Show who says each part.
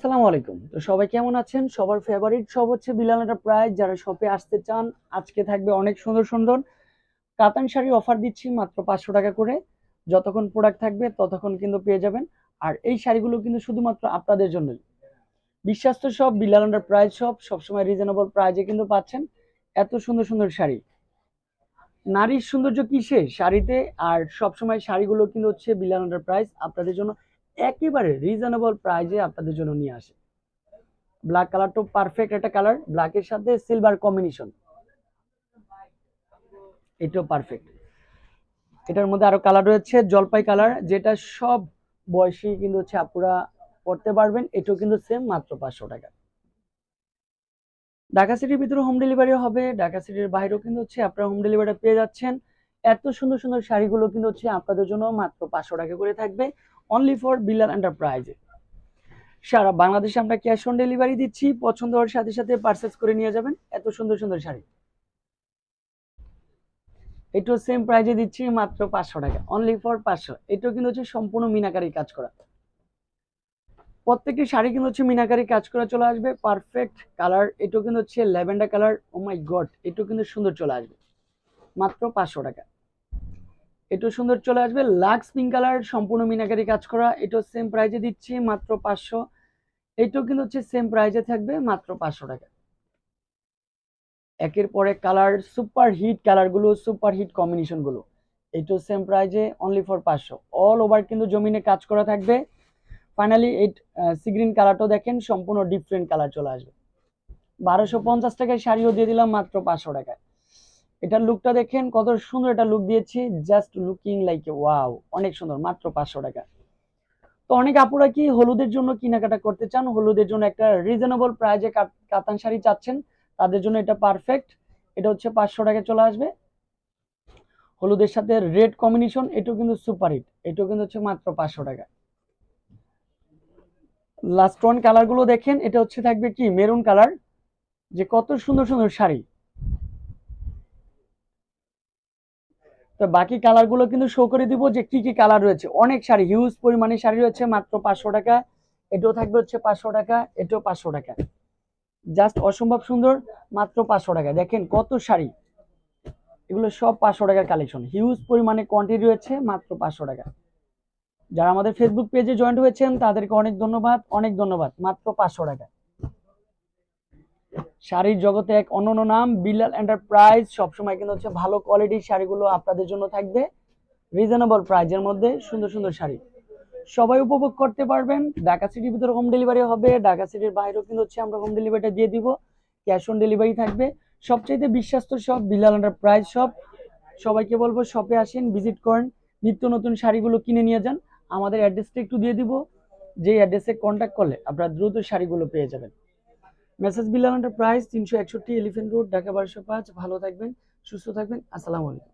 Speaker 1: আসসালামু আলাইকুম। তো সবাই কেমন আছেন? সবার ফেভারিট সব হচ্ছে বিলাল প্রাইস যারা শপে আসতে চান, আজকে থাকবে অনেক সুন্দর সুন্দর কাতান শাড়ি অফার দিচ্ছি মাত্র পাঁচশো টাকা করে। যতক্ষণ প্রোডাক্ট থাকবে, ততক্ষণ কিন্তু পেয়ে যাবেন। আর এই শাড়িগুলো কিন্তু শুধুমাত্র আপনাদের জন্যই। বিশ্বাস্ত সব বিলাল প্রাইস সব, সবসময় রিজনেবল প্রাইজে কিন্তু পাচ্ছেন। এত সুন্দর সুন্দর শাড়ি। নারীর সৌন্দর্য কিসে? শাড়িতে আর সবসময় শাড়িগুলো কিন্তু হচ্ছে বিলাল প্রাইস আপনাদের জন্য একেবারে রিজনেবল প্রাইজে আপনাদের জন্য নিয়ে আসে। ব্ল্যাক কালারটা পারফেক্ট একটা কালার ব্ল্যাকের সাথে সিলভার কম্বিনেশন এটাও পারফেক্ট এটার মধ্যে আরও কালার রয়েছে, জলপাই কালার যেটা সব বয়সী কিন্তু হচ্ছে আপুরা পড়তে পারবেন। এটাও কিন্তু সেম মাত্র পাঁচশো টাকা। ঢাকা সিটির ভিতরে হোম ডেলিভারি হবে। ঢাকা সিটির বাইরেও কিন্তু হচ্ছে আপনারা হোম ডেলিভারি পেয়ে যাচ্ছেন। এত সুন্দর সুন্দর শাড়িগুলো কিন্তু হচ্ছে আপনাদের জন্য মাত্র পাঁচশো টাকা করে থাকবে। অনলি ফর বিলাল এন্টারপ্রাইজে সারা বাংলাদেশে আমরা ক্যাশ অন ডেলিভারি দিচ্ছি, পছন্দ হওয়ার সাথে সাথে পারচেস করে নিয়ে যাবেন, এত সুন্দর সুন্দর শাড়ি। এটাও সেম প্রাইজে দিচ্ছি, মাত্র পাঁচশো টাকা। অনলি ফর পাঁচশো। এটাও কিন্তু হচ্ছে সম্পূর্ণ মিনাকারি কাজ করা। প্রত্যেকটি শাড়ি কিন্তু হচ্ছে মিনাকারি কাজ করা চলে আসবে পারফেক্ট কালার এটাও কিন্তু হচ্ছে lavender colour oh my god এটাও কিন্তু সুন্দর চলে আসবে। মাত্র পাঁচশো টাকা। এটাও সুন্দর চলে আসবে। লাক্স পিঙ্ক কালার, সম্পূর্ণ মিনাকারি কাজ করা। এটাও সেম প্রাইজে দিচ্ছি, মাত্র পাঁচশো। এটাও কিন্তু হচ্ছে সেম প্রাইজে থাকবে, মাত্র পাঁচশো টাকা। একের পরে কালার সুপার হিট কালারগুলো সুপার হিট কম্বিনেশনগুলো এটাও সেম প্রাইজে অনলি ফর পাঁচশো। অল ওভার কিন্তু জমিনে কাজ করা থাকবে। ফাইনালি এই সিগ্রিন কালারটাও দেখেন, সম্পূর্ণ ডিফারেন্ট কালার চলে আসবে। বারোশো পঞ্চাশ টাকায় শাড়িও দিয়ে দিলাম, মাত্র পাঁচশো টাকায়। এটার লুকটা দেখেন, কত সুন্দর এটা লুক দিয়েছি just looking like a wow অনেক সুন্দর, মাত্র পাঁচশো টাকা। তো অনেক আপুরা কি হলুদের জন্য কেনাকাটা করতে চান? হলুদের জন্য একটা রিজনেবল প্রাইজে কাতান শাড়ি চাচ্ছেন, তাদের জন্য এটা পারফেক্ট এটা হচ্ছে পাঁচশো টাকা চলে আসবে। হলুদের সাথে রেড কম্বিনেশন এটাও কিন্তু সুপার হিট এটাও কিন্তু হচ্ছে মাত্র পাঁচশো টাকা। লাস্ট ওয়ান কালারগুলো দেখেন, এটা হচ্ছে থাকবে কি মেরুন কালার যে কত সুন্দর সুন্দর শাড়ি। তো বাকি কালারগুলো কিন্তু শো করে দিব যে কি কি কালার রয়েছে। অনেক শাড়ি হিউজ পরিমাণে শাড়ি রয়েছে, মাত্র পাঁচশো টাকা। এটাও থাকবে হচ্ছে পাঁচশো টাকা, এটাও পাঁচশো টাকা। জাস্ট অসম্ভব সুন্দর, মাত্র পাঁচশো টাকা। দেখেন কত শাড়ি। এগুলো সব পাঁচশো টাকার কালেকশন হিউজ পরিমাণে কোয়ান্টিটি রয়েছে, মাত্র পাঁচশো টাকা। যারা আমাদের ফেসবুক পেজে জয়েন্ট হয়েছেন, তাদেরকে অনেক ধন্যবাদ অনেক ধন্যবাদ, মাত্র পাঁচশো টাকা। শাড়ির জগতে এক অনন্য নাম, বিলাল এন্টারপ্রাইজ সবসময় কিন্তু হচ্ছে ভালো কোয়ালিটির শাড়িগুলো আপনাদের জন্য থাকবে। রিজনেবল প্রাইজের মধ্যে সুন্দর সুন্দর শাড়ি। সবাই উপভোগ করতে পারবেন। ঢাকা সিটির ভিতরে হোম ডেলিভারি হবে। ঢাকা সিটির বাইরেও কিন্তু হচ্ছে আমরা হোম ডেলিভারিটা দিয়ে দিব। ক্যাশ অন ডেলিভারি থাকবে। সবচাইতে বিশ্বাস্ত সব বিলাল এন্টারপ্রাইজ সব সবাইকে বলব শপে আসেন ভিজিট করেন। নিত্য নতুন শাড়িগুলো কিনে নিয়ে যান। আমাদের অ্যাড্রেসটা একটু দিয়ে দিব। যে অ্যাড্রেসে কন্ট্যাক্ট করলে আপনারা দ্রুত শাড়িগুলো পেয়ে যাবেন। মেসেজ বিলাল প্রাইস তিনশো একষট্টি এলিফেন্ট রোড, ঢাকা বারোশো পাঁচ। ভালো থাকবেন, সুস্থ থাকবেন। আসসালামু আলাইকুম।